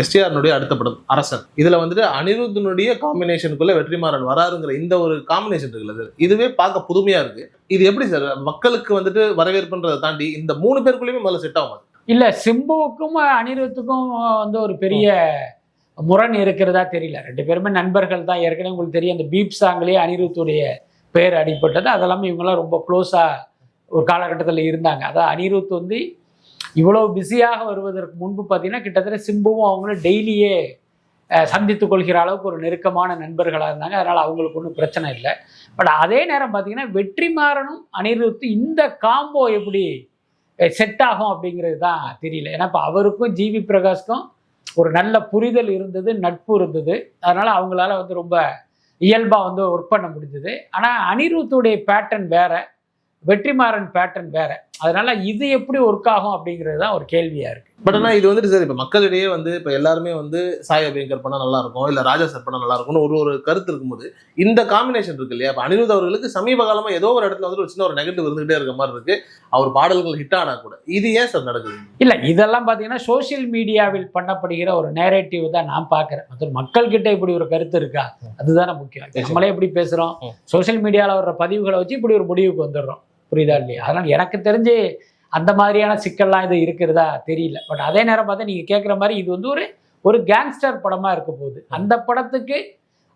எஸ்டிஆர்னுடைய அடுத்த படம் அரசன். இதுல வந்துட்டு அனிருத்தனுடைய காம்பினேஷனுக்குள்ள வெற்றிமாறன் வராருங்கிற இந்த ஒரு காம்பினேஷன் இருக்குல்ல சார் இதுவே பார்க்க புதுமையா இருக்கு. இது எப்படி சார் மக்களுக்கு வந்துட்டு வரவேற்புன்றதை தாண்டி இந்த மூணு பேருக்குள்ளயுமே முதல்ல செட் ஆகும்? இல்ல சிம்புவுக்கும் அனிருத்துக்கும் வந்து ஒரு பெரிய முரண் இருக்கிறதா தெரியல. ரெண்டு பேருமே நண்பர்கள் தான். ஏற்கனவே உங்களுக்கு தெரியும் அந்த பீப் சாங்லேயே அனிருத்துடைய பெயர் அடிப்பட்டது அதெல்லாமே இவங்கெல்லாம் ரொம்ப க்ளோஸா ஒரு காலகட்டத்தில் இருந்தாங்க. அதான் அனிருத் வந்து இவ்வளோ பிஸியாக வருவதற்கு முன்பு பார்த்தீங்கன்னா கிட்டத்தட்ட சிம்புவும் அவங்களும் டெய்லியே சந்தித்து கொள்கிற அளவுக்கு ஒரு நெருக்கமான நண்பர்களாக இருந்தாங்க. அதனால் அவங்களுக்கு ஒன்றும் பிரச்சனை இல்லை. பட் அதே நேரம் பார்த்தீங்கன்னா வெற்றிமாறனும் அனிருத் இந்த காம்போ எப்படி செட் ஆகும் அப்படிங்கிறது தான் தெரியல. ஏன்னா இப்போ அவருக்கும் ஜிவி பிரகாஷ்க்கும் ஒரு நல்ல புரிதல் இருந்தது நட்பு இருந்தது. அதனால் அவங்களால வந்து ரொம்ப இயல்பாக வந்து ஒர்க் பண்ண முடிஞ்சது. ஆனால் அனிருத்துடைய பேட்டர்ன் வேற வெற்றிமாறன் பேட்டர்ன் வேற. அதனால இது எப்படி ஒர்க் ஆகும் அப்படிங்கிறது தான் ஒரு கேள்வியா இருக்கு. பட் ஆனா இது வந்துட்டு சார் இப்ப மக்களிடையே வந்து இப்ப எல்லாருமே வந்து சாய் அபியங்கர் பண்ணா நல்லா இருக்கும் இல்ல ராஜா சார் பண்ணா நல்லா இருக்கும்னு ஒரு ஒரு கருத்து இருக்கும்போது இந்த காம்பினேஷன் இருக்கு இல்லையா? இப்ப அனிருத் அவர்களுக்கு சமீப காலமா ஏதோ ஒரு இடத்துல வந்து ஒரு சின்ன ஒரு நெகட்டிவ் இருந்துகிட்டே இருக்க மாதிரி இருக்கு. அவர் பாடல்கள் ஹிட் ஆனா கூட. இது ஏன் சார் நடக்குது? இல்ல இதெல்லாம் பாத்தீங்கன்னா சோஷியல் மீடியாவில் பண்ணப்படுகிற ஒரு நேரேட்டிவ் தான் நான் பார்க்குறேன் மற்ற மக்கள்கிட்ட இப்படி ஒரு கருத்து இருக்கா? அதுதானே முக்கியம். நம்மளே எப்படி பேசுறோம்? ம். சோஷியல் மீடியாவில் வர்ற பதிவுகளை வச்சு இப்படி ஒரு முடிவுக்கு வந்துடுறோம். புரியுதா இல்லையா? அதனால எனக்கு தெரிஞ்சு அந்த மாதிரியான சிக்கல்லாம் இது இருக்கிறதா தெரியல. பட் அதே நேரம் பார்த்தா நீங்க கேட்குற மாதிரி இது வந்து ஒரு ஒரு கேங்ஸ்டர் படமா இருக்க போகுது. அந்த படத்துக்கு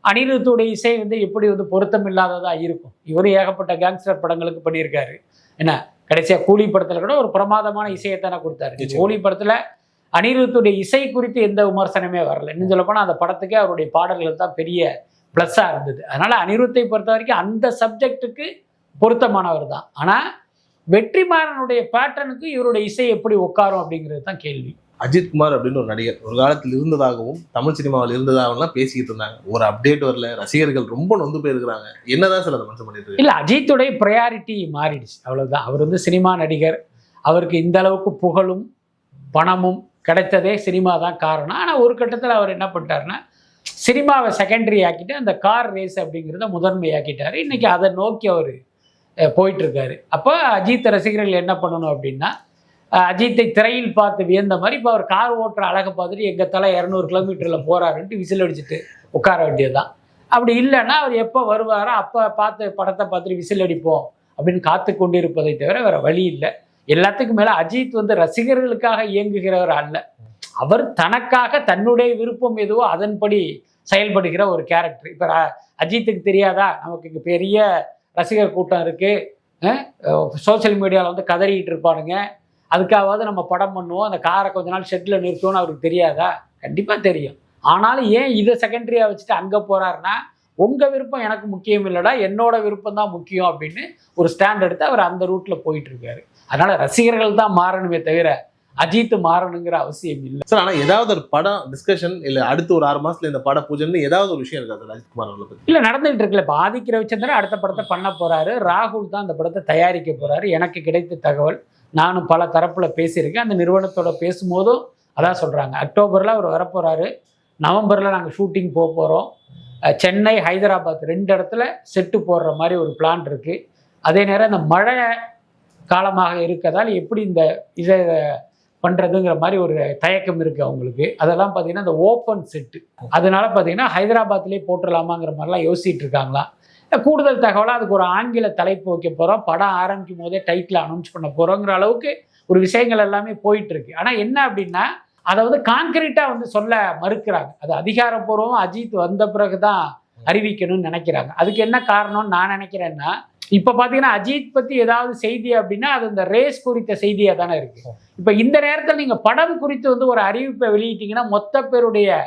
அனிருத்துடைய இசை வந்து எப்படி வந்து பொருத்தம் இல்லாததா இருக்கும்? இவரும் ஏகப்பட்ட கேங்ஸ்டர் படங்களுக்கு பண்ணியிருக்காரு. என்ன? கடைசியா கூலி படத்துல கூட ஒரு பிரமாதமான இசையைத்தானே கொடுத்தாரு. இந்த நிச்சயம். கூலி படத்துல அனிருத்துடைய இசை குறித்து எந்த விமர்சனமே வரல. இன்னும் சொல்ல போனா அந்த படத்துக்கே அவருடைய பாடல்கள் தான் பெரிய ப்ளஸ்ஸா இருந்தது. அதனால அனிருத்தை பொறுத்த வரைக்கும் அந்த சப்ஜெக்ட்டுக்கு பொருத்தமானவர் தான் ஆனா வெற்றிமாறனுடைய பேட்டர்னுக்கு இவருடைய இசை எப்படி உட்காரும் அப்படிங்கிறது தான் கேள்வி. அஜித் குமார் அப்படின்னு ஒரு நடிகர் ஒரு காலத்தில் இருந்ததாகவும் தமிழ் சினிமாவில் இருந்ததாகவும் பேசிக்கிட்டு இருந்தாங்க. ஒரு அப்டேட் வரல ரசிகர்கள் ரொம்ப நொந்து போயிருக்கிறாங்க. என்னதான் அதை மனசு பண்ணிட்டு இல்ல அஜித்துடைய ப்ரையாரிட்டி மாறிடுச்சு. அவ்வளவுதான். அவர் வந்து சினிமா நடிகர். அவருக்கு இந்த அளவுக்கு புகழும் பணமும் கிடைத்ததே சினிமா தான் காரணம். ஆனால் ஒரு கட்டத்தில் அவர் என்ன பண்ணிட்டாருன்னா சினிமாவை செகண்டரி ஆக்கிட்டு அந்த கார் ரேஸ் அப்படிங்கிறத முதன்மை ஆக்கிட்டாரு இன்னைக்கு அதை நோக்கி அவர் போயிட்டுருக்காரு. அப்போ அஜித் ரசிகர்கள் என்ன பண்ணணும் அப்படின்னா அஜித்தை திரையில் பார்த்து வியந்த மாதிரி இப்போ அவர் கார் ஓட்டுற அழகை பார்த்துட்டு எங்கள் தலை இரநூறு கிலோமீட்டரில் போகிறாருன்ட்டு விசில் அடிச்சுட்டு உட்கார வேண்டியதுதான். அப்படி இல்லைன்னா அவர் எப்போ வருவாரோ அப்போ பார்த்து படத்தை பார்த்துட்டு விசில் அடிப்போம் அப்படின்னு காத்து கொண்டிருப்பதை தவிர வேறு வழி இல்லை. எல்லாத்துக்கும் மேலே அஜித் வந்து ரசிகர்களுக்காக இயங்குகிறவர் அல்ல. அவர் தனக்காக தன்னுடைய விருப்பம் எதுவோ அதன்படி செயல்படுகிற ஒரு கேரக்டர் இப்போ அஜித்துக்கு தெரியாதா? நமக்கு பெரிய ரசிகர் கூட்டம் இருக்குது சோஷியல் மீடியாவில் வந்து கதறிக்கிட்டு இருப்பானுங்க. அதுக்காவது நம்ம படம் பண்ணுவோம். அந்த காரை கொஞ்ச நாள் ஷெட்டில் நிறுத்துவோம்னு அவருக்கு தெரியாதா? கண்டிப்பாக தெரியும். ஆனாலும் ஏன் இதை செகண்டரியாக வச்சுட்டு அங்கே போகிறாருன்னா உங்கள் விருப்பம் எனக்கு முக்கியம் இல்லைடா என்னோட விருப்பம் தான் முக்கியம் அப்படின்னு ஒரு ஸ்டாண்ட் எடுத்து அவர் அந்த ரூட்டில் போயிட்டுருக்காரு அதனால் ரசிகர்கள் தான் மாறணுமே தவிர அஜித் மாறணுங்கிற அவசியம் இல்லை. சார் ஆனா ஏதாவது ஒரு படம் டிஸ்கஷன் இல்ல அடுத்த ஒரு ஆறு மாசத்துல இந்த பட பூஜைன்னு ஏதாவது ஒரு விஷயம் இருக்கா சார் அஜித் குமார் அவர்களை பத்தி? இல்லை நடந்துகிட்டு இருக்குல்ல. இப்போ ஆதிக்க ரவிச்சந்திரன் அடுத்த படத்தை பண்ண போறாரு. ராகுல் தான் அந்த படத்தை தயாரிக்க போறாரு. எனக்கு கிடைத்த தகவல் நானும் பல தரப்புல பேசியிருக்கேன். அந்த நிறுவனத்தோட பேசும்போதும் அதான் சொல்றாங்க. அக்டோபர்ல அவர் வரப்போறாரு. நவம்பர்ல நாங்கள் ஷூட்டிங் போக போறோம். அஹ் சென்னை ஹைதராபாத் ரெண்டு இடத்துல செட்டு போடுற மாதிரி ஒரு பிளான் இருக்கு. அதே நேரம் இந்த மழை காலமாக இருக்கதால் எப்படி இந்த இதை பண்ணுறதுங்கிற மாதிரி ஒரு தயக்கம் இருக்குது அவங்களுக்கு. அதெல்லாம் பார்த்தீங்கன்னா இந்த ஓப்பன் செட்டு அதனால பார்த்தீங்கன்னா ஹைதராபாத்லேயே போட்டுடலாமாங்கிற மாதிரிலாம் யோசிச்சுட்டு இருக்காங்களாம் கூடுதல் தகவலாக அதுக்கு ஒரு ஆங்கில தலைப்பு வைக்க போகிறோம் படம் ஆரம்பிக்கும் போதே டைட்டில் அனௌன்ஸ் பண்ண போகிறோங்கிற அளவுக்கு ஒரு விஷயங்கள் எல்லாமே போயிட்டுருக்கு ஆனால் என்ன அப்படின்னா அதை வந்து கான்கிரீட்டாக வந்து சொல்ல மறுக்கிறாங்க. அது அதிகாரப்பூர்வம் அஜித் வந்த பிறகு தான் அறிவிக்கணும்னு நினைக்கிறாங்க. அதுக்கு என்ன காரணம்னு நான் நினைக்கிறேன்னா இப்போ பார்த்தீங்கன்னா அஜித் பற்றி ஏதாவது செய்தி அப்படின்னா அது இந்த ரேஸ் குறித்த செய்தியாக தானே இருக்கு. இப்போ இந்த நேரத்தில் நீங்கள் படம் குறித்து வந்து ஒரு அறிவிப்பை வெளியிட்டீங்கன்னா மொத்த பேருடைய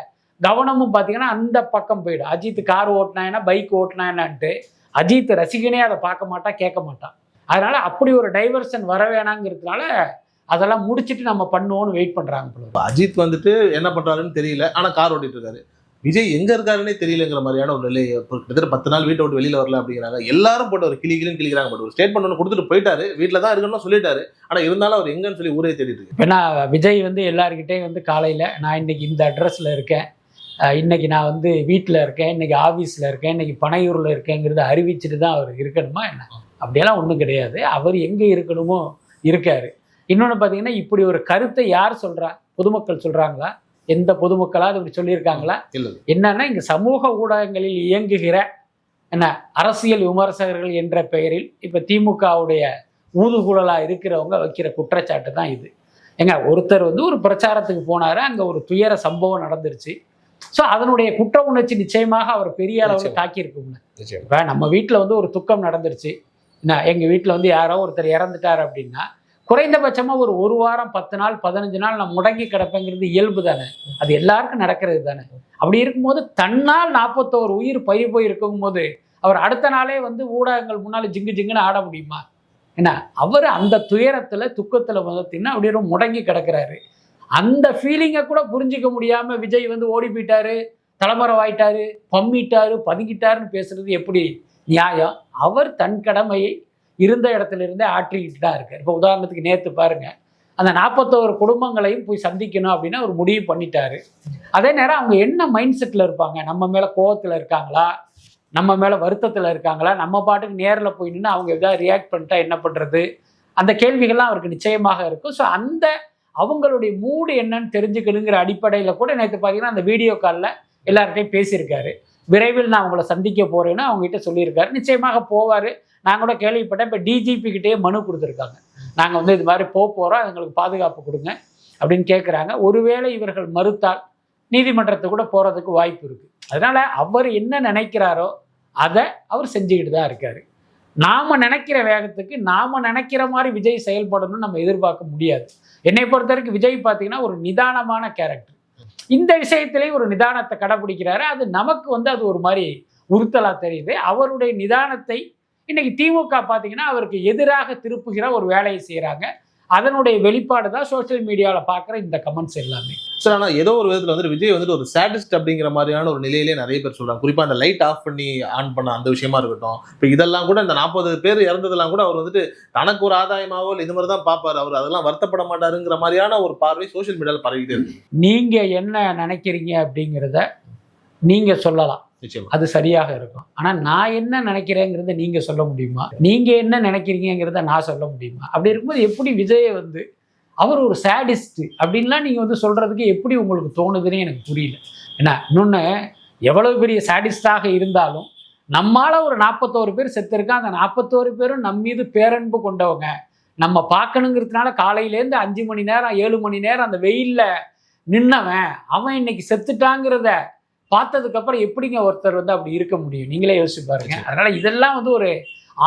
கவனமும் பார்த்தீங்கன்னா அந்த பக்கம் போயிடும். அஜித் கார் ஓட்டினா என்ன பைக் ஓட்டினா என்னான்ட்டு அஜித் ரசிகனே அதை பார்க்க மாட்டான் கேட்க மாட்டான் அதனால அப்படி ஒரு டைவர்ஷன் வர வேணாங்கிறதுனால அதெல்லாம் முடிச்சிட்டு நம்ம பண்ணுவோம்னு வெயிட் பண்ணுறாங்க அஜித் வந்துட்டு என்ன பண்ணுறாருன்னு தெரியல ஆனால் கார் ஓட்டிட்டு இருக்காரு. விஜய் எங்க இருக்காருன்னே தெரியலங்கிற மாதிரியான ஒரு நிலை கிட்டத்தட்ட பத்து நாள் வீட்டை விட்டு வெளியில வரல அப்படிங்கிறாங்க. எல்லாரும் போட்டு ஒரு கிளி கிளின்னு கிளிக்கிறாங்க பட் ஒரு ஸ்டேட்மெண்ட் ஒன்று கொடுத்துட்டு போயிட்டாரு. வீட்டில் தான் இருக்குன்னு சொல்லிட்டாரு. ஆனா இருந்தாலும் அவர் எங்கன்னு சொல்லி ஊரே தேடிட்டு இருக்கு. விஜய் வந்து எல்லாருக்கிட்டையும் வந்து காலையில் நான் இன்னைக்கு இந்த அட்ரஸில் இருக்கேன். இன்னைக்கு நான் வந்து வீட்டில் இருக்கேன். இன்னைக்கு ஆஃபீஸில் இருக்கேன். இன்னைக்கு பனையூரில் இருக்கேங்கிறத அறிவிச்சுட்டு தான் அவர் இருக்கணுமா என்ன? அப்படியெல்லாம் ஒன்றும் கிடையாது. அவர் எங்கே இருக்கணுமோ இருக்காரு. இன்னொன்று பார்த்தீங்கன்னா இப்படி ஒரு கருத்தை யார் சொல்கிறா பொதுமக்கள் சொல்கிறாங்களா எந்த பொதுமக்களாவது இப்படி சொல்லியிருக்காங்களா? என்னன்னா இங்க சமூக ஊடகங்களில் இயங்குகிற என்ன அரசியல் விமர்சகர்கள் என்ற பெயரில் இப்ப திமுகவுடைய ஊதுகுழலா இருக்கிறவங்க வைக்கிற குற்றச்சாட்டு தான் இது. ஏங்க ஒருத்தர் வந்து ஒரு பிரச்சாரத்துக்கு போனாரு அங்க ஒரு துயர சம்பவம் நடந்துருச்சு. ஸோ அதனுடைய குற்ற உணர்ச்சி நிச்சயமாக அவர் பெரிய. தாக்கியிருக்குங்க நிச்சயம். இப்போ நம்ம வீட்டில் வந்து ஒரு துக்கம் நடந்துருச்சு. என்ன எங்கள் வீட்டில் வந்து யாரோ ஒருத்தர் இறந்துட்டார் அப்படின்னா குறைந்தபட்சமாக ஒரு ஒரு வாரம் பத்து நாள் பதினஞ்சு நாள் நான் முடங்கி கிடப்பேங்கிறது இயல்பு தானே. அது எல்லாருக்கும் நடக்கிறது தானே. அப்படி இருக்கும்போது தன்னால் நாற்பத்தோரு உயிர் பயிர் போய் இருக்கும்போது அவர் அடுத்த நாளே வந்து ஊடகங்கள் முன்னால் ஜிங்கு ஜிங்குன்னு ஆட முடியுமா? என்ன? அவர் அந்த துயரத்தில் துக்கத்தில் பார்த்தீங்கன்னா அப்படியே ரொம்ப முடங்கி கிடக்குறாரு. அந்த ஃபீலிங்கை கூட புரிஞ்சிக்க முடியாம விஜய் வந்து ஓடி போயிட்டாரு தலைமறைவாயிட்டாரு பம்மிட்டாரு பதுங்கிட்டாருன்னு பேசுறது எப்படி நியாயம்? அவர் தன் கடமையை இருந்த இடத்துல இருந்தே ஆற்றிக்கிட்டு தான் இருக்கார். இப்போ உதாரணத்துக்கு நேற்று பாருங்க. அந்த நாற்பத்தோரு குடும்பங்களையும் போய் சந்திக்கணும் அப்படின்னு அவர் முடிவு பண்ணிட்டாரு. அதே நேரம் அவங்க என்ன மைண்ட் செட்டில் இருப்பாங்க? நம்ம மேலே கோவத்தில் இருக்காங்களா? நம்ம மேலே வருத்தத்தில் இருக்காங்களா? நம்ம பாட்டுக்கு நேரில் போய் நின்று அவங்க எதாவது ரியாக்ட் பண்ணிட்டா என்ன பண்ணுறது அந்த கேள்விகள்லாம் அவருக்கு நிச்சயமாக இருக்கும். ஸோ அந்த அவங்களுடைய மூடு என்னன்னு தெரிஞ்சுக்கணுங்கிற அடிப்படையில் கூட நேற்று பார்த்தீங்கன்னா அந்த வீடியோ காலில் எல்லார்கிட்டையும் பேசியிருக்காரு. விரைவில் நான் அவங்கள சந்திக்க போகிறேன்னு அவங்ககிட்ட சொல்லியிருக்காரு. நிச்சயமாக போவார். நான் கூட கேள்விப்பட்டேன் இப்போ டிஜிபி கிட்டேயே மனு கொடுத்துருக்காங்க. நாங்கள் வந்து இது மாதிரி போக போகிறோம் எங்களுக்கு பாதுகாப்பு கொடுங்க அப்படின்னு கேட்குறாங்க ஒருவேளை இவர்கள் மறுத்தால் நீதிமன்றத்துக்கு கூட போகிறதுக்கு வாய்ப்பு இருக்குது அதனால் அவர் என்ன நினைக்கிறாரோ அதை அவர் செஞ்சுக்கிட்டு தான் இருக்கார். நாம் நினைக்கிற வேகத்துக்கு நாம் நினைக்கிற மாதிரி விஜய் செயல்படணும்னு நம்ம எதிர்பார்க்க முடியாது. என்னை பொறுத்த வரைக்கும் விஜய் பார்த்தீங்கன்னா ஒரு நிதானமான கேரக்டர் இந்த விஷயத்திலேயே ஒரு நிதானத்தை கடைபிடிக்கிறாரு. அது நமக்கு வந்து அது ஒரு மாதிரி உறுத்தலாக தெரியுது. அவருடைய நிதானத்தை இன்னைக்கு திமுக பார்த்தீங்கன்னா அவருக்கு எதிராக திருப்புகிற ஒரு வேலையை செய்கிறாங்க அதனுடைய வெளிப்பாடு தான் சோஷியல் மீடியாவில் பார்க்குற இந்த கமெண்ட்ஸ் எல்லாமே. சார் ஆனா ஏதோ ஒரு விதத்துல வந்து விஜய் வந்துட்டு ஒரு சாட்டிஸ்ட் அப்படிங்கிற மாதிரியான ஒரு நிலையிலே நிறைய பேர் சொல்றாங்க. குறிப்பா அந்த லைட் ஆஃப் பண்ணி ஆன் பண்ண அந்த விஷயமா இருக்கட்டும். இப்போ இதெல்லாம் கூட இந்த நாற்பது பேர் இறந்ததெல்லாம் கூட அவர் வந்துட்டு தனக்கு ஒரு ஆதாயமாவோ இல்லை இது மாதிரி தான் பார்ப்பாரு. அவர் அதெல்லாம் வருத்தப்பட மாட்டாருங்கிற மாதிரியான ஒரு பார்வை சோஷியல் மீடியால பரவிட்டே இருக்கு. நீங்கள் என்ன நினைக்கிறீங்க அப்படிங்கிறத நீங்கள் சொல்லலாம். அது சரியாக இருக்கும். ஆனால் நான் என்ன நினைக்கிறேங்கிறத நீங்கள் சொல்ல முடியுமா? நீங்கள் என்ன நினைக்கிறீங்கிறத நான் சொல்ல முடியுமா? அப்படி இருக்கும்போது எப்படி விஜயை வந்து அவர் ஒரு சேடிஸ்ட் அப்படின்லாம் நீங்கள் வந்து சொல்கிறதுக்கு எப்படி உங்களுக்கு தோணுதுன்னு எனக்கு புரியல. என்ன இன்னொன்று எவ்வளவு பெரிய சேடிஸ்டாக இருந்தாலும் நம்மால ஒரு நாற்பத்தோரு பேர் செத்துருக்கா அந்த நாற்பத்தோரு பேரும் நம்ம மீது பேரன்பு கொண்டவங்க. நம்ம பார்க்கணுங்கிறதுனால காலையிலேருந்து அஞ்சு மணி நேரம் ஏழு மணி நேரம் அந்த வெயில்ல நின்னவன் அவன் இன்னைக்கு செத்துட்டாங்கிறத பார்த்ததுக்கப்புறம் எப்படிங்க ஒருத்தர் வந்து அப்படி இருக்க முடியும்? நீங்களே யோசிச்சு பாருங்க. அதனால இதெல்லாம் வந்து ஒரு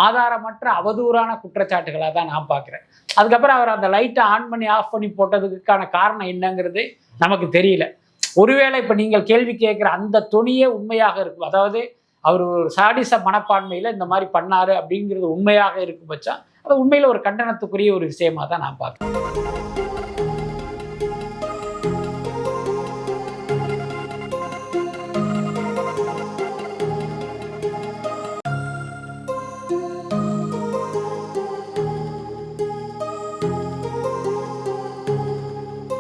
ஆதாரமற்ற அவதூறான குற்றச்சாட்டுகளாக தான் நான் பார்க்குறேன். அதுக்கப்புறம் அவர் அந்த லைட்டை ஆன் பண்ணி ஆஃப் பண்ணி போட்டதுக்கான காரணம் என்னங்கிறது நமக்கு தெரியல. ஒருவேளை இப்போ நீங்கள் கேள்வி கேட்குற அந்த துணியே உண்மையாக இருக்கும். அதாவது அவர் ஒரு சாடிச மனப்பான்மையில் இந்த மாதிரி பண்ணாரு அப்படிங்கிறது உண்மையாக இருக்கும் பட்சம் அது உண்மையில் ஒரு கண்டனத்துக்குரிய ஒரு விஷயமா தான் நான் பார்க்குறேன்.